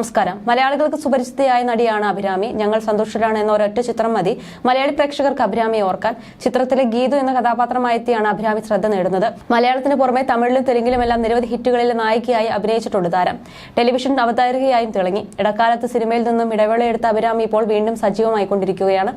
നമസ്കാരം. മലയാളികൾക്ക് സുപരിചിതയായ നടിയാണ് അഭിരാമി. ഞങ്ങൾ സന്തുഷ്ടരാണ് എന്ന ഒരൊറ്റ ചിത്രം മതി. മലയാളി പ്രേക്ഷകർക്ക് അഭിരാമിയെ ഓർക്കാൻ ചിത്രത്തിലെ ഗീതു എന്ന കഥാപാത്രമായെത്തിയാണ് അഭിരാമി ശ്രദ്ധ നേടുന്നത്. മലയാളത്തിന് പുറമെ തമിഴിലും തെലുങ്കിലും എല്ലാം നിരവധി ഹിറ്റുകളിലെ നായികയായി അഭിനയിച്ചിട്ടുണ്ട് താരം. ടെലിവിഷൻ അവതാരകയായും തിളങ്ങി. ഇടക്കാലത്ത് സിനിമയിൽ നിന്നും ഇടവേളയെടുത്ത അഭിരാമി ഇപ്പോൾ വീണ്ടും സജീവമായി കൊണ്ടിരിക്കുകയാണ്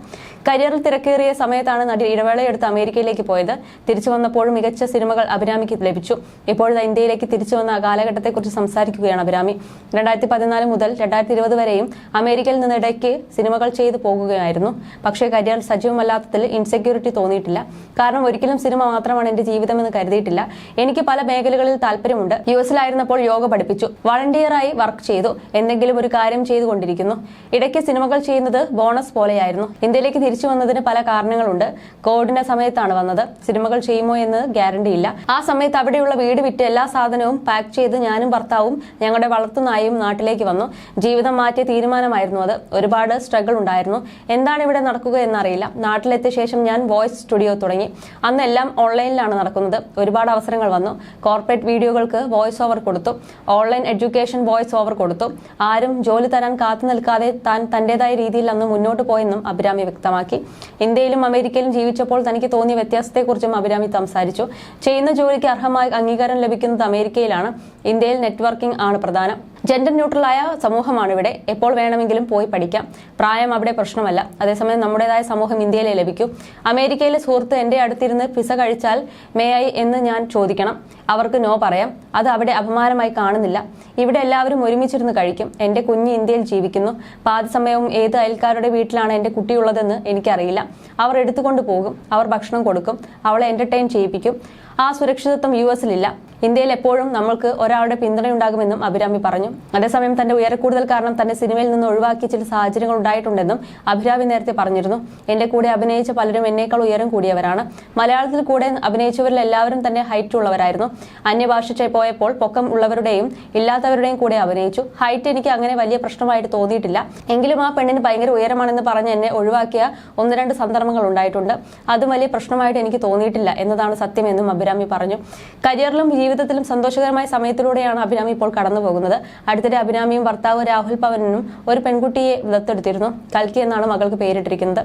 കരിയറിൽ തിരക്കേറിയ സമയത്താണ് നടി ഇടവേളയെടുത്ത് അമേരിക്കയിലേക്ക് പോയത്. തിരിച്ചു വന്നപ്പോഴും മികച്ച സിനിമകൾ അഭിരാമിക്ക് ലഭിച്ചു. ഇപ്പോഴത്തെ ഇന്ത്യയിലേക്ക് തിരിച്ചു വന്ന കാലഘട്ടത്തെക്കുറിച്ച് സംസാരിക്കുകയാണ് അഭിരാമി. രണ്ടായിരത്തി പതിനാല് മുതൽ രണ്ടായിരത്തി ഇരുപത് വരെയും അമേരിക്കയിൽ നിന്ന് ഇടയ്ക്ക് സിനിമകൾ ചെയ്തു പോകുകയായിരുന്നു. പക്ഷേ കരിയർ സജീവമല്ലാത്തതിൽ ഇൻസെക്യൂരിറ്റി തോന്നിയിട്ടില്ല. കാരണം ഒരിക്കലും സിനിമ മാത്രമാണ് എന്റെ ജീവിതമെന്ന് കരുതിയിട്ടില്ല. എനിക്ക് പല മേഖലകളിൽ താല്പര്യമുണ്ട്. യു എസിലായിരുന്നപ്പോൾ യോഗ പഠിപ്പിച്ചു. വളണ്ടിയറായി വർക്ക് ചെയ്തു. എന്തെങ്കിലും ഒരു കാര്യം ചെയ്തുകൊണ്ടിരിക്കുന്നു. ഇടയ്ക്ക് സിനിമകൾ ചെയ്യുന്നത് ബോണസ് പോലെയായിരുന്നു. ഇന്ത്യയിലേക്ക് തിരിച്ചു വന്നതിന് പല കാരണങ്ങളുണ്ട്. കോവിഡിന്റെ സമയത്താണ് വന്നത്. സിനിമകൾ ചെയ്യുമോ എന്ന് ഗ്യാരണ്ടി ഇല്ല. ആ സമയത്ത് അവിടെയുള്ള വീട് വിറ്റ് എല്ലാ സാധനവും പാക്ക് ചെയ്ത് ഞാനും ഭർത്താവും ഞങ്ങളുടെ വളർത്തുനായും നാട്ടിലേക്ക് വന്നു. ജീവിതം മാറ്റിയ തീരുമാനമായിരുന്നു അത്. ഒരുപാട് സ്ട്രഗിൾ ഉണ്ടായിരുന്നു. എന്താണ് ഇവിടെ നടക്കുക എന്നറിയില്ല. നാട്ടിലെത്തിയ ശേഷം ഞാൻ വോയിസ് സ്റ്റുഡിയോ തുടങ്ങി. അന്നെല്ലാം ഓൺലൈനിലാണ് നടക്കുന്നത്. ഒരുപാട് അവസരങ്ങൾ വന്നു. കോർപ്പറേറ്റ് വീഡിയോകൾക്ക് വോയിസ് ഓവർ കൊടുത്തു. ഓൺലൈൻ എഡ്യൂക്കേഷൻ വോയിസ് ഓവർ കൊടുത്തു. ആരും ജോലി തരാൻ കാത്തു നിൽക്കാതെ താൻ തന്റേതായ രീതിയിൽ അന്ന് മുന്നോട്ട് പോയെന്നും അഭിരാമി വ്യക്തമാക്കി. ഇന്ത്യയിലും അമേരിക്കയിലും ജീവിച്ചപ്പോൾ തനിക്ക് തോന്നിയ വ്യത്യാസത്തെക്കുറിച്ചും അഭിരാമി സംസാരിച്ചു. ചെയ്യുന്ന ജോലിക്ക് അർഹമായ അംഗീകാരം ലഭിക്കുന്നത് അമേരിക്കയിലാണ്. ഇന്ത്യയിൽ നെറ്റ്വർക്കിംഗ് ആണ് പ്രധാനം. ജെൻഡർ ന്യൂട്രലായ സമൂഹമാണ് ഇവിടെ എപ്പോൾ വേണമെങ്കിലും പോയി പഠിക്കാം. പ്രായം അവിടെ പ്രശ്നമല്ല. അതേസമയം നമ്മുടേതായ സമൂഹം ഇന്ത്യയിലെ ലഭിക്കൂ. അമേരിക്കയിലെ സുഹൃത്ത് എന്റെ അടുത്തിരുന്ന് പിസ കഴിച്ചാൽ മേ ഐ എന്ന് ഞാൻ ചോദിക്കണം. അവർക്ക് നോ പറയാം. അത് അവിടെ അപമാനമായി കാണുന്നില്ല. ഇവിടെ എല്ലാവരും ഒരുമിച്ചിരുന്ന് കഴിക്കും. എന്റെ കുഞ്ഞ് ഇന്ത്യയിൽ ജീവിക്കുന്നു. പാതി സമയവും ഏത് അയൽക്കാരുടെ വീട്ടിലാണ് എന്റെ കുട്ടിയുള്ളതെന്ന് എനിക്കറിയില്ല. അവർ എടുത്തുകൊണ്ട് പോകും. അവർ ഭക്ഷണം കൊടുക്കും. അവളെ എന്റർടൈൻ ചെയ്യിപ്പിക്കും. ആ സുരക്ഷിതത്വം യു എസിലില്ല. ഇന്ത്യയിൽ എപ്പോഴും നമ്മൾക്ക് ഒരാളുടെ പിന്തുണയുണ്ടാകുമെന്നും അഭിരാമി പറഞ്ഞു. അതേസമയം തന്റെ ഉയരക്കൂടുതൽ കാരണം തന്നെ സിനിമയിൽ നിന്ന് ഒഴിവാക്കിയ ചില സാഹചര്യങ്ങൾ ഉണ്ടായിട്ടുണ്ടെന്നും അഭിരാമി നേരത്തെ പറഞ്ഞിരുന്നു. എന്റെ കൂടെ അഭിനയിച്ച പലരും എന്നേക്കാൾ ഉയരം കൂടിയവരാണ്. മലയാളത്തിൽ കൂടെ അഭിനയിച്ചവരിൽ എല്ലാവരും തന്നെ ഹൈറ്റ് ഉള്ളവരായിരുന്നു. അന്യഭാഷ പോയപ്പോൾ പൊക്കം ഉള്ളവരുടെയും ഇല്ലാത്തവരുടെയും കൂടെ അഭിനയിച്ചു. ഹൈറ്റ് എനിക്ക് അങ്ങനെ വലിയ പ്രശ്നമായിട്ട് തോന്നിയിട്ടില്ല. എങ്കിലും ആ പെണ്ണിന് ഭയങ്കര ഉയരമാണെന്ന് പറഞ്ഞ് എന്നെ ഒഴിവാക്കിയ ഒന്ന് രണ്ട് സന്ദർഭങ്ങൾ ഉണ്ടായിട്ടുണ്ട്. അതും വലിയ പ്രശ്നമായിട്ട് എനിക്ക് തോന്നിയിട്ടില്ല എന്നതാണ് സത്യമെന്നും അഭിരാമി പറഞ്ഞു. കരിയറിലും ജീവിതത്തിലും സന്തോഷകരമായ സമയത്തിലൂടെയാണ് അഭിരാമി ഇപ്പോൾ കടന്നു പോകുന്നത് അടുത്തിടെ അഭിരാമിയും ഭർത്താവ് രാഹുൽ പവനും ഒരു പെൺകുട്ടിയെ ദത്തെടുത്തിരുന്നു കൽക്കി എന്നാണ് മകൾക്ക് പേരിട്ടിരിക്കുന്നത്.